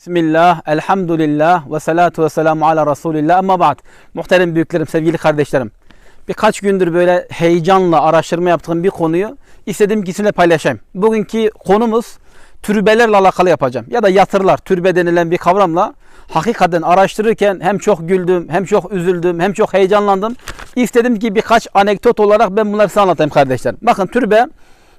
Bismillah, elhamdülillah ve salatu ve selamu ala Resulillah ama ba'd. Muhterem büyüklerim, sevgili kardeşlerim. Birkaç gündür böyle heyecanla araştırma yaptığım bir konuyu istedim ki sizinle paylaşayım. Bugünkü konumuz türbelerle alakalı yapacağım. Ya da yatırlar, türbe denilen bir kavramla hakikaten araştırırken hem çok güldüm, hem çok üzüldüm, hem çok heyecanlandım. İstedim ki birkaç anekdot olarak ben bunları size anlatayım kardeşlerim. Bakın türbe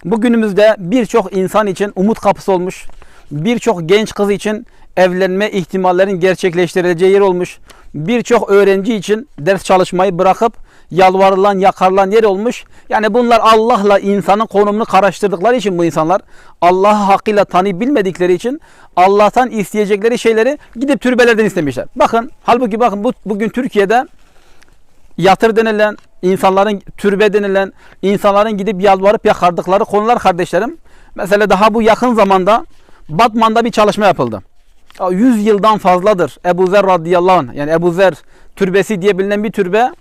bugünümüzde birçok insan için umut kapısı olmuş. Birçok genç kız için evlenme ihtimallerin gerçekleştirileceği yer olmuş. Birçok öğrenci için ders çalışmayı bırakıp yalvarılan, yakarılan yer olmuş. Yani bunlar Allah'la insanın konumunu karıştırdıkları için bu insanlar Allah'ı hakkıyla tanıyıp bilmedikleri için Allah'tan isteyecekleri şeyleri gidip türbelerden istemişler. Bakın halbuki bakın bu, bugün Türkiye'de yatır denilen, insanların türbe denilen, insanların gidip yalvarıp yakardıkları konular kardeşlerim. Mesela daha bu yakın zamanda Batman'da bir çalışma yapıldı. 100 yıldan fazladır Ebu Zer radıyallahu anh yani Ebu Zer türbesi diye bilinen bir türbe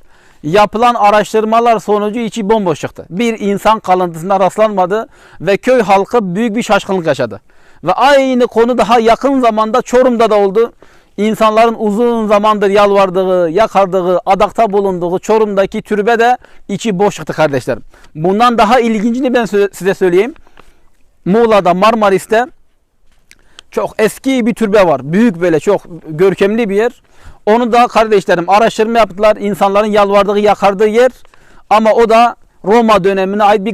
yapılan araştırmalar sonucu içi bomboş çıktı. Bir insan kalıntısına rastlanmadı ve köy halkı büyük bir şaşkınlık yaşadı. Ve aynı konu daha yakın zamanda Çorum'da da oldu. İnsanların uzun zamandır yalvardığı, yakardığı, adakta bulunduğu Çorum'daki türbe de içi boş çıktı kardeşlerim. Bundan daha ilgincini ben size söyleyeyim. Muğla'da Marmaris'te çok eski bir türbe var. Büyük böyle çok görkemli bir yer. Onu da kardeşlerim araştırma yaptılar. İnsanların yalvardığı, yakardığı yer. Ama o da Roma dönemine ait bir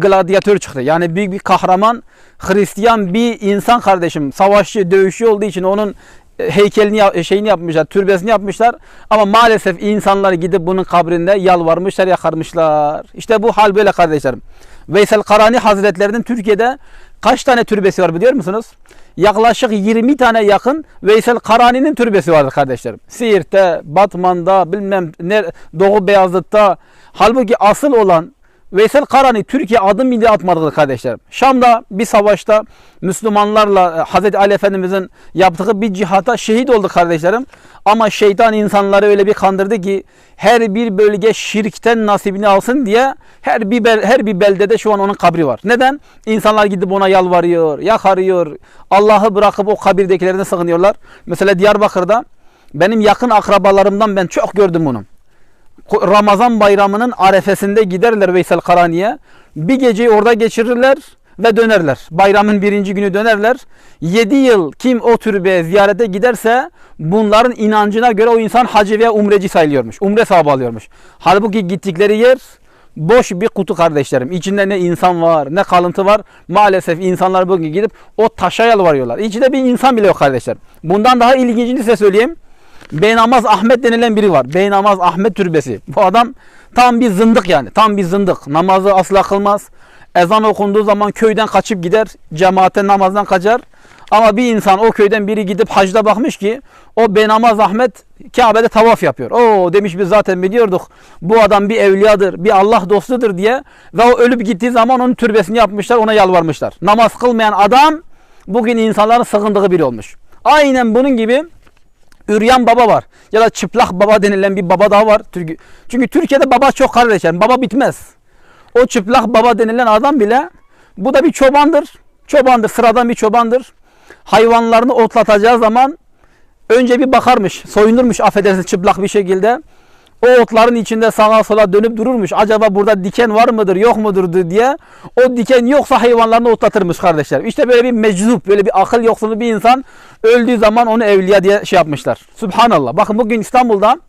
gladyatör çıktı. Yani büyük bir kahraman, Hristiyan bir insan kardeşim. Savaşçı, dövüşçü olduğu için onun e, heykelini şeyini yapmışlar, türbesini yapmışlar. Ama maalesef insanlar gidip bunun kabrinde yalvarmışlar, yakarmışlar. İşte bu hal böyle kardeşlerim. Veysel Karani Hazretlerinin Türkiye'de kaç tane türbesi var biliyor musunuz? yaklaşık 20 tane yakın Veysel Karani'nin türbesi vardır kardeşlerim. Siirt'te, Batman'da, bilmem ne, Doğu Beyazıt'ta. Halbuki asıl olan Veysel Karani Türkiye adım bile atmadı kardeşlerim. Şam'da bir savaşta Müslümanlarla e, Hz. Ali Efendimizin yaptığı bir cihata şehit oldu kardeşlerim. Ama şeytan insanları öyle bir kandırdı ki her bir bölge şirkten nasibini alsın diye her bir her bir beldede şu an onun kabri var. Neden? İnsanlar gidip ona yalvarıyor, yakarıyor. Allah'ı bırakıp o kabirdekilerine sığınıyorlar. Mesela Diyarbakır'da benim yakın akrabalarımdan ben çok gördüm bunu. Ramazan bayramının arefesinde giderler Veysel Karani'ye. Bir geceyi orada geçirirler ve dönerler. Bayramın birinci günü dönerler. Yedi yıl kim o türbeye ziyarete giderse bunların inancına göre o insan hacı veya umreci sayılıyormuş. Umre sahibi alıyormuş. Halbuki gittikleri yer boş bir kutu kardeşlerim. İçinde ne insan var ne kalıntı var. Maalesef insanlar bugün gidip o taşa yalvarıyorlar. İçinde bir insan bile yok kardeşlerim. Bundan daha ilginçini size söyleyeyim. Beynamaz Ahmet denilen biri var. Beynamaz Ahmet türbesi. Bu adam tam bir zındık yani. Tam bir zındık. Namazı asla kılmaz. Ezan okunduğu zaman köyden kaçıp gider. Cemaate namazdan kaçar. Ama bir insan o köyden biri gidip hacda bakmış ki o Benamaz Ahmet Kabe'de tavaf yapıyor. O demiş biz zaten biliyorduk bu adam bir evliyadır, bir Allah dostudur diye ve o ölüp gittiği zaman onun türbesini yapmışlar, ona yalvarmışlar. Namaz kılmayan adam bugün insanların sığındığı biri olmuş. Aynen bunun gibi Üryan baba var. Ya da çıplak baba denilen bir baba daha var. Çünkü Türkiye'de baba çok kardeşler. Baba bitmez. O çıplak baba denilen adam bile bu da bir çobandır. Çobandır. Sıradan bir çobandır. Hayvanlarını otlatacağı zaman önce bir bakarmış. Soyunurmuş affedersiniz çıplak bir şekilde. O otların içinde sağa sola dönüp dururmuş. Acaba burada diken var mıdır yok mudur diye. O diken yoksa hayvanlarını otlatırmış kardeşler. İşte böyle bir meczup, böyle bir akıl yoksunu bir insan öldüğü zaman onu evliya diye şey yapmışlar. Subhanallah. Bakın bugün İstanbul'da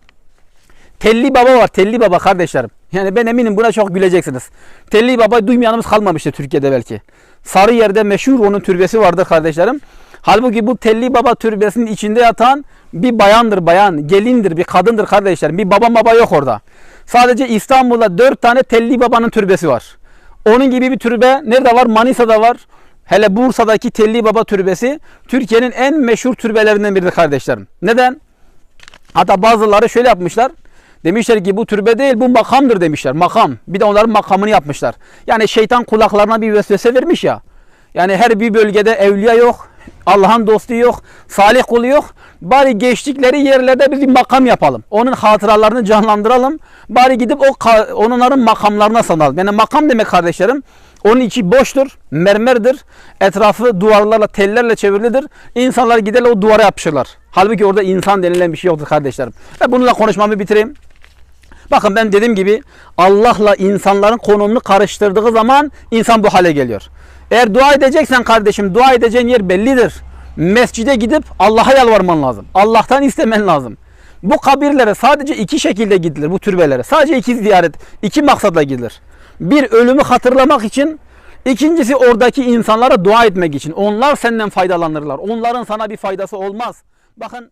Telli Baba var. Telli Baba kardeşlerim. Yani ben eminim buna çok güleceksiniz. Telli Baba duymayanımız kalmamıştır Türkiye'de belki. Sarıyer'de meşhur onun türbesi vardır kardeşlerim. Halbuki bu Telli Baba türbesinin içinde yatan bir bayandır bayan, gelindir, bir kadındır kardeşlerim. Bir baba baba yok orada. Sadece İstanbul'da dört tane Telli Baba'nın türbesi var. Onun gibi bir türbe nerede var? Manisa'da var. Hele Bursa'daki Telli Baba türbesi Türkiye'nin en meşhur türbelerinden biridir kardeşlerim. Neden? Hatta bazıları şöyle yapmışlar. Demişler ki bu türbe değil bu makamdır demişler. Makam. Bir de onların makamını yapmışlar. Yani şeytan kulaklarına bir vesvese vermiş ya. Yani her bir bölgede evliya yok. Allah'ın dostu yok. Salih kulu yok. Bari geçtikleri yerlerde bir makam yapalım. Onun hatıralarını canlandıralım. Bari gidip o onların makamlarına sanalım. Yani makam demek kardeşlerim Onun içi boştur, mermerdir. Etrafı duvarlarla, tellerle çevrilidir. İnsanlar giderler o duvara yapışırlar. Halbuki orada insan denilen bir şey yoktur kardeşlerim. Ve bununla konuşmamı bitireyim. Bakın ben dediğim gibi Allah'la insanların konumunu karıştırdığı zaman insan bu hale geliyor. Eğer dua edeceksen kardeşim dua edeceğin yer bellidir. Mescide gidip Allah'a yalvarman lazım. Allah'tan istemen lazım. Bu kabirlere sadece iki şekilde gidilir bu türbelere. Sadece iki ziyaret, iki maksatla gidilir. Bir ölümü hatırlamak için, ikincisi oradaki insanlara dua etmek için. Onlar senden faydalanırlar. Onların sana bir faydası olmaz. Bakın